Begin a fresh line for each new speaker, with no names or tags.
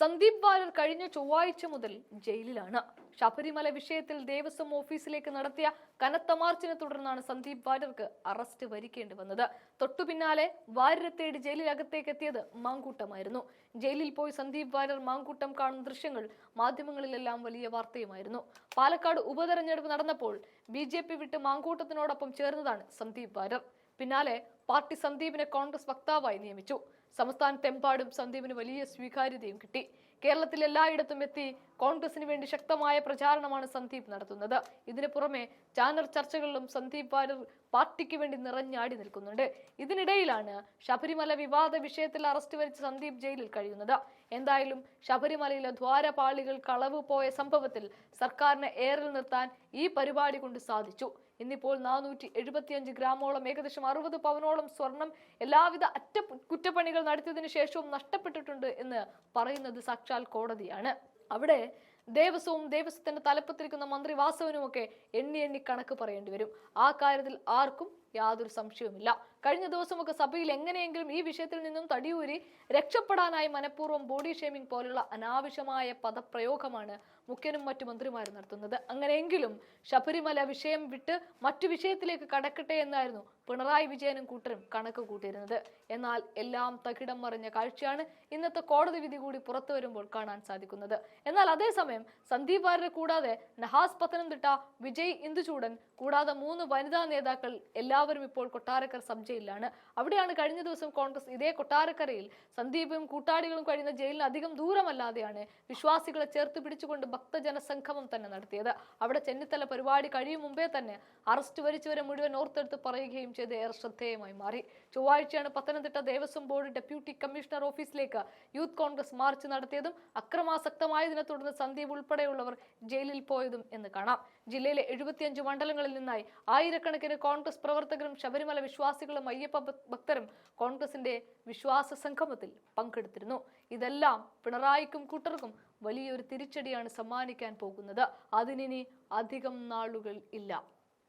സന്ദീപ് വാര്യർ കഴിഞ്ഞ ചൊവ്വാഴ്ച മുതൽ ജയിലിലാണ്. ശബരിമല വിഷയത്തിൽ ദേവസ്വം ഓഫീസിലേക്ക് നടത്തിയ കനത്ത മാർച്ചിനെ തുടർന്നാണ് സന്ദീപ് വാര്യർക്ക് അറസ്റ്റ് വരിക്കേണ്ടി വന്നത്. തൊട്ടു പിന്നാലെ വാര്യരെ തേടി ജയിലിനകത്തേക്ക് എത്തിയത് മാങ്കൂട്ടമായിരുന്നു. ജയിലിൽ പോയി സന്ദീപ് വാര്യർ മാങ്കൂട്ടം കാണുന്ന ദൃശ്യങ്ങൾ മാധ്യമങ്ങളിലെല്ലാം വലിയ വാർത്തയുമായിരുന്നു. പാലക്കാട് ഉപതെരഞ്ഞെടുപ്പ് നടന്നപ്പോൾ ബി വിട്ട് മാങ്കൂട്ടത്തിനോടൊപ്പം ചേർന്നതാണ് സന്ദീപ് വാര്യർ. പിന്നാലെ പാർട്ടി സന്ദീപിനെ കോൺഗ്രസ് വക്താവായി നിയമിച്ചു. സംസ്ഥാനത്തെമ്പാടും സന്ദീപിന് വലിയ സ്വീകാര്യതയും കിട്ടി. കേരളത്തിൽ എല്ലായിടത്തും എത്തി കോൺഗ്രസിന് വേണ്ടി ശക്തമായ പ്രചാരണമാണ് സന്ദീപ് നടത്തുന്നത്. ഇതിനു പുറമെ ചാനൽ ചർച്ചകളിലും സന്ദീപ് വാര്യർ പാർട്ടിക്ക് വേണ്ടി നിറഞ്ഞാടി നിൽക്കുന്നുണ്ട്. ഇതിനിടയിലാണ് ശബരിമല വിവാദ വിഷയത്തിൽ അറസ്റ്റ് വരിച്ച് സന്ദീപ് ജയിലിൽ കഴിയുന്നത്. എന്തായാലും ശബരിമലയിലെ ദ്വാരപാളികൾ കളവ് പോയ സംഭവത്തിൽ സർക്കാരിനെ ഏറിൽ നിർത്താൻ ഈ പരിപാടി കൊണ്ട് സാധിച്ചു. ഇന്നിപ്പോൾ നാനൂറ്റി എഴുപത്തിയഞ്ച് ഗ്രാമോളം ഏകദേശം അറുപത് പവനോളം സ്വർണം എല്ലാവിധ അറ്റ കുറ്റപ്പണികൾ നടത്തിയതിനു ശേഷവും നഷ്ടപ്പെട്ടിട്ടുണ്ട് എന്ന് പറയുന്നത് സാക്ഷാൽ കോടതിയാണ്. അവിടെ ദേവസ്വവും ദേവസ്വത്തിന്റെ തലപ്പത്തിരിക്കുന്ന മന്ത്രി വാസവനുമൊക്കെ എണ്ണി എണ്ണി കണക്ക് പറയേണ്ടി വരും. ആ കാര്യത്തിൽ ആർക്കും യാതൊരു സംശയവുമില്ല. കഴിഞ്ഞ ദിവസമൊക്കെ സഭയിൽ എങ്ങനെയെങ്കിലും ഈ വിഷയത്തിൽ നിന്നും തടിയൂരി രക്ഷപ്പെടാനായി മനഃപൂർവം ബോഡി ഷേമിംഗ് പോലുള്ള അനാവശ്യമായ പദപ്രയോഗമാണ് മുഖ്യനും മറ്റു മന്ത്രിമാരും നടത്തുന്നത്. അങ്ങനെയെങ്കിലും ശബരിമല വിഷയം വിട്ട് മറ്റു വിഷയത്തിലേക്ക് കടക്കട്ടെ എന്നായിരുന്നു പിണറായി വിജയനും കൂട്ടരും കണക്ക് കൂട്ടിയിരുന്നത്. എന്നാൽ എല്ലാം തകിടം മറിഞ്ഞ കാഴ്ചയാണ് ഇന്നത്തെ കോടതി വിധി കൂടി പുറത്തു വരുമ്പോൾ കാണാൻ സാധിക്കുന്നത്. എന്നാൽ അതേസമയം സന്ദീപ് വാര്യരെ കൂടാതെ നഹാസ് പത്തനംതിട്ട വിജയ് ഇന്ദുചൂടൻ കൂടാതെ മൂന്ന് വനിതാ നേതാക്കൾ എല്ലാവരും ഇപ്പോൾ കൊട്ടാരക്കർ സബ് ജയിലിലാണ് അവിടെയാണ് കഴിഞ്ഞ ദിവസം കോൺഗ്രസ് ഇതേ കൊട്ടാരക്കരയിൽ സന്ദീപും കൂട്ടാളികളും കഴിയുന്ന ജയിലിന് അധികം ദൂരമല്ലാതെയാണ് വിശ്വാസികളെ ചേർത്ത് പിടിച്ചുകൊണ്ട് ഭക്തജന സംഗമം തന്നെ നടത്തിയത്. അവിടെ ചെന്നിത്തല പരിപാടി കഴിയും മുമ്പേ തന്നെ അറസ്റ്റ് വരിച്ചവരെ മുഴുവൻ ഓർത്തെടുത്ത് പറയുകയും ചെയ്ത് ഏറെ ശ്രദ്ധേയമായി മാറി. ചൊവ്വാഴ്ചയാണ് Pathanamthitta Devaswom board deputy commissioner ഓഫീസിലേക്ക് യൂത്ത് കോൺഗ്രസ് മാർച്ച് നടത്തിയതും അക്രമാസക്തമായതിനെ തുടർന്ന് സന്ദീപ് ഉൾപ്പെടെയുള്ളവർ ജയിലിൽ പോയതും എന്ന് കാണാം. ജില്ലയിലെ എഴുപത്തിയഞ്ച് മണ്ഡലങ്ങളിൽ നിന്നായി ആയിരക്കണക്കിന് കോൺഗ്രസ് പ്രവർത്തകരും ശബരിമല വിശ്വാസികളും അയ്യപ്പ ഭക്തരും കോൺഗ്രസിന്റെ വിശ്വാസ സംഗമത്തിൽ പങ്കെടുത്തിരുന്നു. ഇതെല്ലാം പിണറായിക്കും കൂട്ടർക്കും വലിയൊരു തിരിച്ചടിയാണ് സമ്മാനിക്കാൻ പോകുന്നത്. അതിനി അധികം നാളുകൾ ഇല്ല.